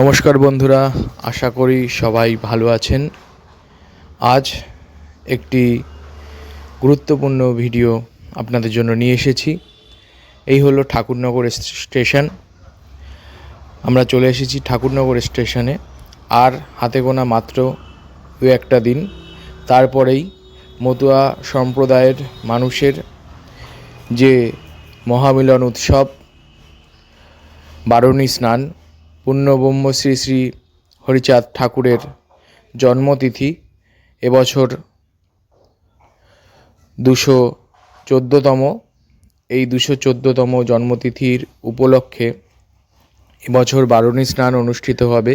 নমস্কার বন্ধুরা, আশা করি সবাই ভালো আছেন। আজ একটি গুরুত্বপূর্ণ ভিডিও আপনাদের জন্য নিয়ে এসেছি। এই হলো ঠাকুরনগর স্টেশন। আমরা চলে এসেছি ঠাকুরনগর স্টেশনে। আর হাতে গোনা মাত্র দু একটা দিন। তারপরেই মতুয়া সম্প্রদায়ের মানুষের যে মহামিলন উৎসব, বারণী স্নান পূর্ণব্রহ্ম শ্রী শ্রী হরিচাঁদ ঠাকুরের জন্মতিথি এবছর দুশো চোদ্দোতম। এই দুশো চোদ্দোতম জন্মতিথির উপলক্ষে এবছর বারণী স্নান অনুষ্ঠিত হবে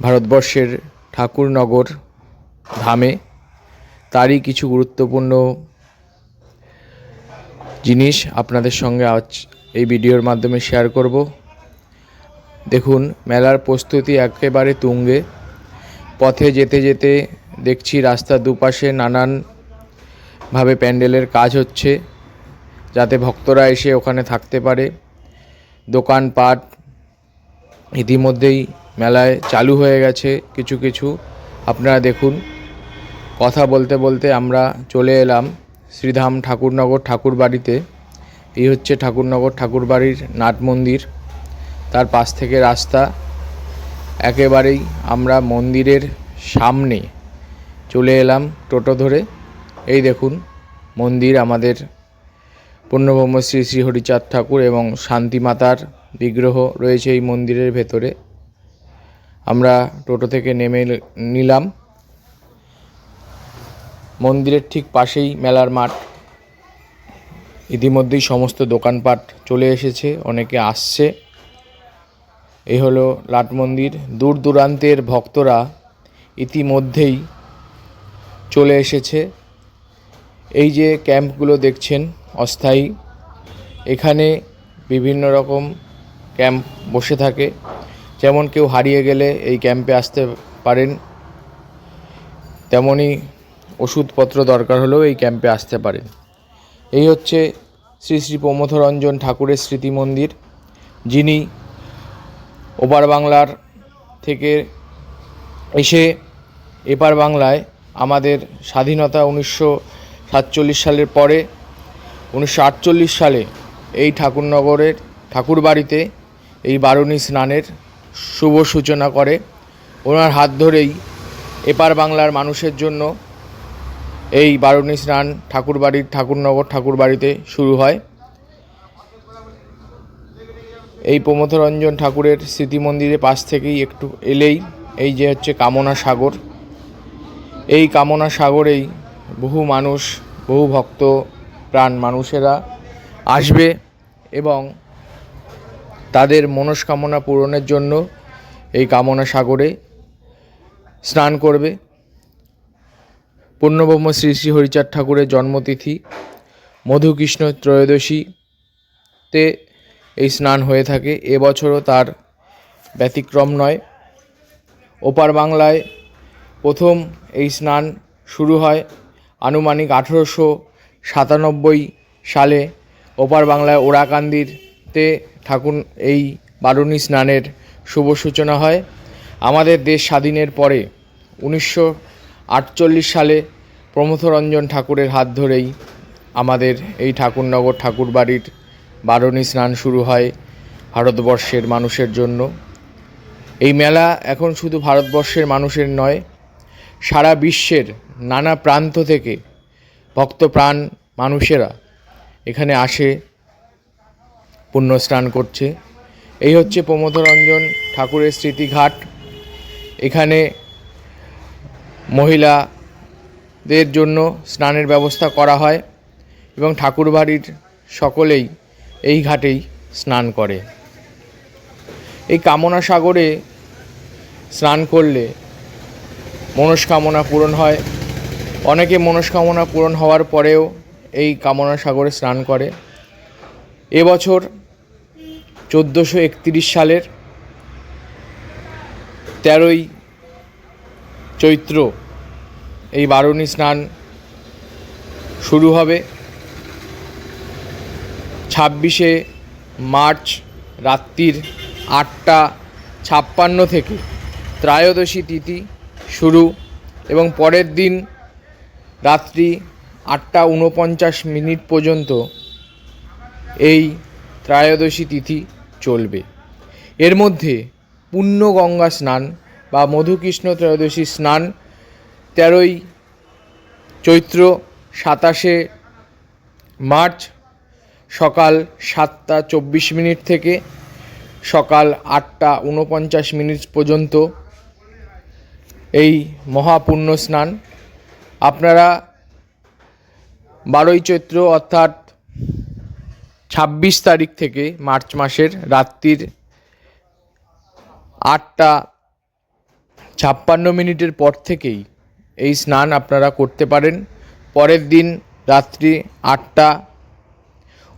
ভারতবর্ষের ঠাকুরনগর ধামে। তারই কিছু গুরুত্বপূর্ণ জিনিস আপনাদের সঙ্গে আজ এই ভিডিওর মাধ্যমে শেয়ার করব। দেখুন, মেলার প্রস্তুতি একেবারে তুঙ্গে। পথে যেতে যেতে দেখছি রাস্তার দুপাশে নানানভাবে প্যান্ডেলের কাজ হচ্ছে, যাতে ভক্তরা এসে ওখানে থাকতে পারে। দোকানপাট ইতিমধ্যেই মেলায় চালু হয়ে গেছে কিছু কিছু। আপনারা দেখুন, কথা বলতে বলতে আমরা চলে এলাম শ্রীধাম ঠাকুরনগর ঠাকুর বাড়িতে এই হচ্ছে ঠাকুরনগর ঠাকুর বাড়ির নাট মন্দির। তার পাশ থেকে রাস্তা। একেবারেই আমরা মন্দিরের সামনে চলে এলাম টোটো ধরে। এই দেখুন, মন্দির আমাদের পূর্ণব্রহ্ম শ্রী শ্রী হরিচাঁদ ঠাকুর এবং শান্তিমাতার বিগ্রহ রয়েছে এই মন্দিরের ভেতরে। আমরা টোটো থেকে নেমে নিলাম। মন্দিরের ঠিক পাশেই মেলার মাঠ। ইতিমধ্যেই সমস্ত দোকানপাট চলে এসেছে, অনেকে আসছে। এই হলো লাট মন্দির। দূর দূরান্তের ভক্তরা ইতিমধ্যেই চলে এসেছে। এই যে ক্যাম্পগুলো দেখছেন অস্থায়ী, এখানে বিভিন্ন রকম ক্যাম্প বসে থাকে। যেমন কেউ হারিয়ে গেলে এই ক্যাম্পে আসতে পারেন। তেমনই ওষুধপত্র দরকার হলেও এই ক্যাম্পে আসতে পারেন। এই হচ্ছে শ্রী শ্রী প্রমথরঞ্জন ঠাকুরের স্মৃতি মন্দির, যিনি ওপার বাংলার থেকে এসে এপার বাংলায় আমাদের স্বাধীনতা উনিশশো সাতচল্লিশ সালের পরে, উনিশশো আটচল্লিশ সালে এই ঠাকুরনগরের ঠাকুরবাড়িতে এই বারুণী স্নানের শুভ সূচনা করে। ওনার হাত ধরেই এপার বাংলার মানুষের জন্য এই বারুণী স্নান ঠাকুরবাড়ির ঠাকুরনগর ঠাকুরবাড়িতে শুরু হয়। এই প্রমথরঞ্জন ঠাকুরের স্মৃতি মন্দিরের পাশ থেকেই একটু এলেই এই যে হচ্ছে কামনা সাগর। এই কামনা সাগরেই বহু মানুষ, বহু ভক্ত, প্রাণ মানুষেরা আসবে এবং তাদের মনস্কামনা পূরণের জন্য এই কামনা সাগরে স্নান করবে। পূর্ণব্রহ্ম শ্রী শ্রী হরিচাঁদ ঠাকুরের জন্মতিথি, মধুকৃষ্ণ ত্রয়োদশীতে এই স্নান হয়ে থাকে। এবছরও তার ব্যতিক্রম নয়। ওপার বাংলায় প্রথম এই স্নান শুরু হয় আনুমানিক আঠেরোশো সাতানব্বই সালে। ওপার বাংলায় ওরাকান্দিরতে ঠাকুর এই বারুণী স্নানের শুভ সূচনা হয়। আমাদের দেশ স্বাধীনের পরে উনিশশো আটচল্লিশ সালে প্রমথরঞ্জন ঠাকুরের হাত ধরেই আমাদের এই ঠাকুরনগর ঠাকুরবাড়ির বারণী স্নান শুরু হয় ভারতবর্ষের মানুষের জন্য। এই মেলা এখন শুধু ভারতবর্ষের মানুষের নয়, সারা বিশ্বের নানা প্রান্ত থেকে ভক্তপ্রাণ মানুষেরা এখানে আসে পুণ্য স্নান করছে। এই হচ্ছে প্রমোদরঞ্জন ঠাকুরের স্মৃতিঘাট। এখানে মহিলাদের জন্য স্নানের ব্যবস্থা করা হয় এবং ঠাকুরবাড়ির সকলেই এই ঘাটেই স্নান করে। এই কামনা সাগরে স্নান করলে মনস্কামনা পূরণ হয়। অনেকে মনস্কামনা পূরণ হওয়ার পরেও এই কামনা সাগরে স্নান করে। এবছর চোদ্দোশো একত্রিশ সালের তেরোই চৈত্র এই বারুণী স্নান শুরু হবে। ছাব্বিশে মার্চ রাত্রির আটটা ছাপ্পান্ন থেকে ত্রয়োদশী তিথি শুরু এবং পরের দিন রাত্রি আটটা উনপঞ্চাশ মিনিট পর্যন্ত এই ত্রয়োদশী তিথি চলবে। এর মধ্যে পূর্ণ গঙ্গা স্নান বা মধুকৃষ্ণ ত্রয়োদশী স্নান তেরোই চৈত্র সাতাশে মার্চ সকাল সাতটা চব্বিশ মিনিট থেকে সকাল আটটা উনপঞ্চাশ মিনিট পর্যন্ত এই মহাপুণ্য স্নান। আপনারা বারোই চৈত্র অর্থাৎ ছাব্বিশ তারিখ থেকে মার্চ মাসের রাত্রির আটটা ছাপ্পান্ন মিনিটের পর থেকেই এই স্নান আপনারা করতে পারেন। পরের দিন রাত্রি আটটা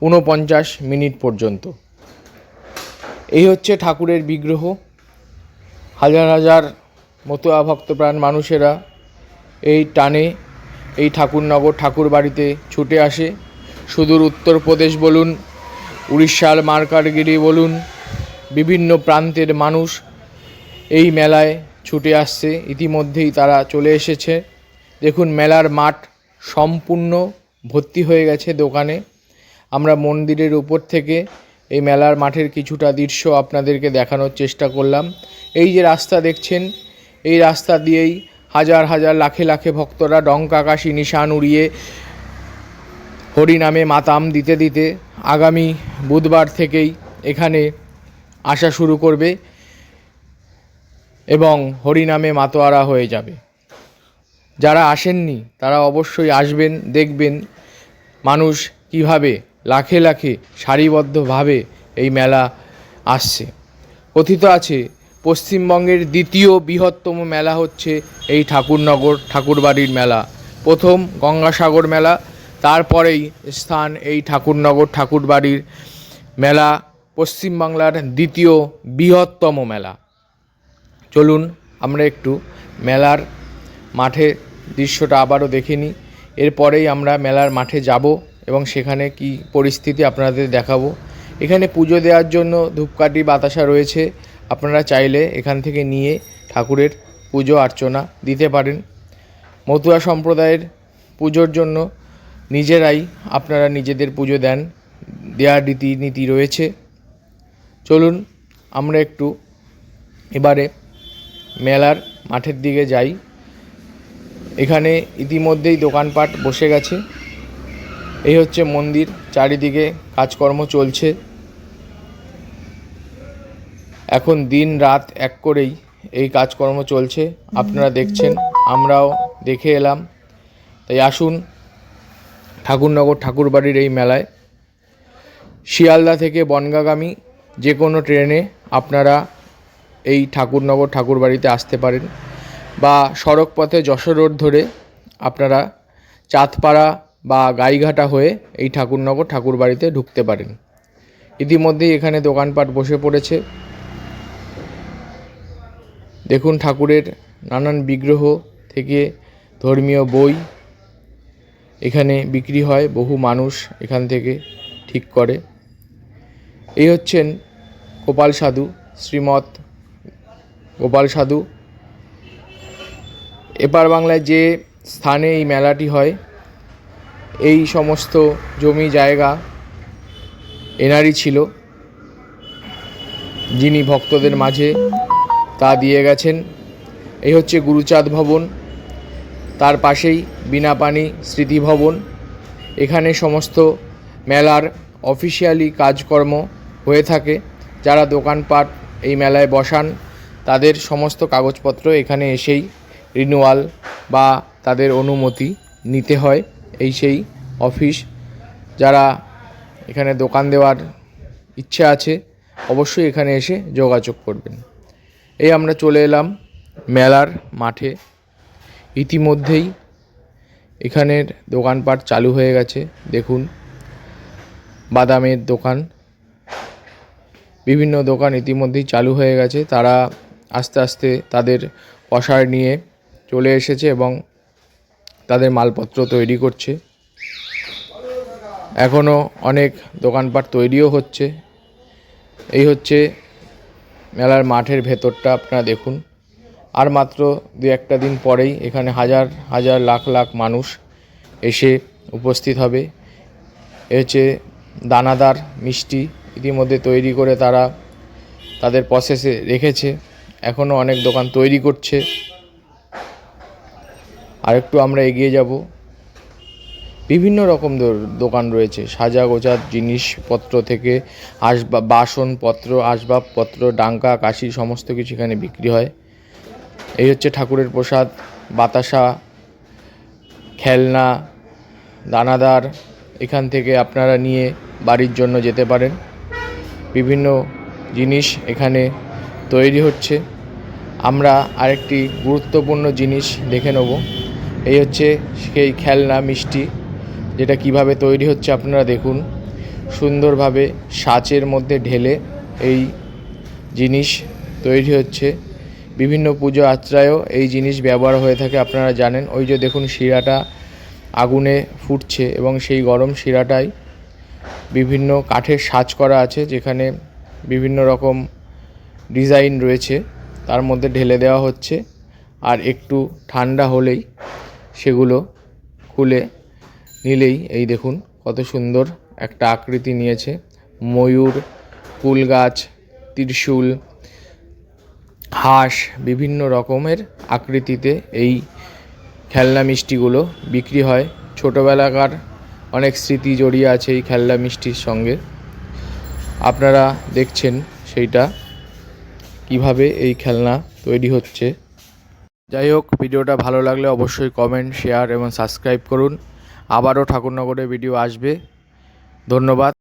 উনপঞ্চাশ মিনিট পর্যন্ত। এই হচ্ছে ঠাকুরের বিগ্রহ। হাজার হাজার মতুয়া ভক্তপ্রাণ মানুষেরা এই টানে এই ঠাকুরনগর ঠাকুর বাড়িতে ছুটে আসে। সুদূর উত্তরপ্রদেশ বলুন, উড়িষ্যার মার্কারগিরি বলুন, বিভিন্ন প্রান্তের মানুষ এই মেলায় ছুটে আসছে। ইতিমধ্যেই তারা চলে এসেছে। দেখুন, মেলার মাঠ সম্পূর্ণ ভর্তি হয়ে গেছে দোকানে। আমরা মন্দিরের উপর থেকে এই মেলার মাঠের কিছুটা দৃশ্য আপনাদেরকে দেখানোর চেষ্টা করলাম। এই যে রাস্তা দেখছেন, এই রাস্তা দিয়েই হাজার হাজার লাখে লাখে ভক্তরা ডঙ্কা কাশি নিশান উড়িয়ে হরিনামে মাতাম দিতে দিতে আগামী বুধবার থেকেই এখানে আসা শুরু করবে এবং হরিনামে মাতোয়ারা হয়ে যাবে। যারা আসেননি, তারা অবশ্যই আসবেন, দেখবেন মানুষ কীভাবে লাখে লাখে সারিবদ্ধভাবে এই মেলা আসছে। কথিত আছে, পশ্চিমবঙ্গের দ্বিতীয় বৃহত্তম মেলা হচ্ছে এই ঠাকুরনগর ঠাকুরবাড়ির মেলা। প্রথম গঙ্গাসাগর মেলা, তারপরেই স্থান এই ঠাকুরনগর ঠাকুরবাড়ির মেলা, পশ্চিমবাংলার দ্বিতীয় বৃহত্তম মেলা। চলুন আমরা একটু মেলার মাঠে দৃশ্যটা আবারও দেখে নিই। এরপরেই আমরা মেলার মাঠে যাব। এবং সেখানে কি পরিস্থিতি আপনাদের দেখাবো। এখানে পুজো দেওয়ার জন্য ধূপকাঠি বাতাসা রয়েছে। আপনারা চাইলে এখান থেকে নিয়ে ঠাকুরের পুজো অর্চনা দিতে পারেন। মতুয়া সম্প্রদায়ের পুজোর জন্য নিজেরাই আপনারা নিজেদের পুজো দেন। দেওয়ার রীতিনীতি রয়েছে। চলুন, আমরা একটু এবারে মেলার মাঠের দিকে যাই। এখানে ইতিমধ্যেই দোকানপাট বসে গেছে। এই হচ্ছে মন্দির, চারিদিকে কাজকর্ম চলছে। এখন দিন রাত এক করেই এই কাজকর্ম চলছে। আপনারা দেখছেন, আমরাও দেখে এলাম। তাই আসুন, ঠাকুরনগর ঠাকুরবাড়ির এই মেলায়। শিয়ালদা থেকে বনগাগামী যে কোনো ট্রেনে আপনারা এই ঠাকুরনগর ঠাকুরবাড়িতে আসতে পারেন। বা সড়ক পথে যশোর রোড ধরে আপনারা চাঁদপাড়া বা গাইঘাটা হয়ে এই ঠাকুরনগর ঠাকুর বাড়িতে ঢুকতে পারেন। ইতিমধ্যেই এখানে দোকানপাট বসে পড়েছে। দেখুন ঠাকুরের নানান বিগ্রহ থেকে ধর্মীয় বই এখানে বিক্রি হয়, বহু মানুষ এখান থেকে ঠিক করে। এই হচ্ছেন গোপাল সাধু, শ্রীমৎ গোপাল সাধু। এপার বাংলায় যে স্থানে এই মেলাটি হয় এই সমস্ত জমি জায়গা এনারই ছিল। যিনি ভক্তদের মাঝে তা দিয়ে গেছেন। এই হচ্ছে গুরুচাঁদ ভবন। তার পাশেই বিনাপানি স্মৃতি ভবন। এখানে সমস্ত মেলার অফিসিয়ালি কাজকর্ম হয়ে থাকে। যারা দোকানপাট এই মেলায় বসান, তাদের সমস্ত কাগজপত্র এখানে এসেই রিনুয়াল বা তাদের অনুমতি নিতে হয়। এই সেই অফিস যারা এখানে দোকান দেওয়ার ইচ্ছে আছে, অবশ্যই এখানে এসে যোগাযোগ করবেন। এই আমরা চলে এলাম মেলার মাঠে। ইতিমধ্যেই এখানের দোকানপাট চালু হয়ে গেছে, দেখুন। বাদামের দোকান। বিভিন্ন দোকান ইতিমধ্যেই চালু হয়ে গেছে, তারা আস্তে আস্তে তাদের পসার নিয়ে চলে এসেছে এবং তাদের মালপত্র তৈরি করছে। এখনও অনেক দোকানপাট তৈরিও হচ্ছে। এই হচ্ছে মেলার মাঠের ভেতরটা, আপনারা দেখুন। আর মাত্র দু একটা দিন পরেই এখানে হাজার হাজার, লাখ লাখ মানুষ এসে উপস্থিত হবে। এ হচ্ছে দানাদার মিষ্টি ইতিমধ্যে তৈরি করে তারা তাদের প্রসেসে রেখেছে। এখনও অনেক দোকান তৈরি করছে। আরেকটু আমরা এগিয়ে যাব। বিভিন্ন রকম দোকান রয়েছে। সাজা গোজার জিনিসপত্র থেকে আসবাব বাসনপত্র, আসবাবপত্র, ডাঙ্কা, কাশি, সমস্ত কিছু এখানে বিক্রি হয়। এই হচ্ছে ঠাকুরের প্রসাদ, বাতাসা, খেলনা, দানাদার। এখান থেকে আপনারা নিয়ে বাড়ির জন্য যেতে পারেন। বিভিন্ন জিনিস এখানে তৈরি হচ্ছে। আমরা আরেকটি গুরুত্বপূর্ণ জিনিস দেখে নেব। এই হচ্ছে সেই খেলনা মিষ্টি, যেটা কীভাবে তৈরি হচ্ছে আপনারা দেখুন। সুন্দরভাবে সাচের মধ্যে ঢেলে এই জিনিস তৈরি হচ্ছে। বিভিন্ন পুজো আশ্রয়েও এই জিনিস ব্যবহার হয়ে থাকে, আপনারা জানেন। ওই যে দেখুন শিরাটা আগুনে ফুটছে এবং সেই গরম শিরাটাই বিভিন্ন কাঠের সাজ করা আছে, যেখানে বিভিন্ন রকম ডিজাইন রয়েছে। তার মধ্যে ঢেলে দেওয়া হচ্ছে। আর একটু ঠান্ডা হলেই সেগুলো খুলে নিলেই এই দেখুন কত সুন্দর একটা আকৃতি নিয়েছে। ময়ূর, ফুল গাছ, ত্রিশূল, হাঁস, বিভিন্ন রকমের আকৃতিতে এই খেলনা মিষ্টিগুলো বিক্রি হয়। ছোটোবেলাকার অনেক স্মৃতি জড়িয়ে আছে এই খেলনা মিষ্টির সঙ্গে। আপনারা দেখছেন সেইটা, কীভাবে এই খেলনা তৈরি হচ্ছে। যাই হোক ভিডিওটা ভালো লাগলে অবশ্যই কমেন্ট শেয়ার এবং সাবস্ক্রাইব করুন। আবারও ঠাকুরনগরে ভিডিও আসবে। ধন্যবাদ।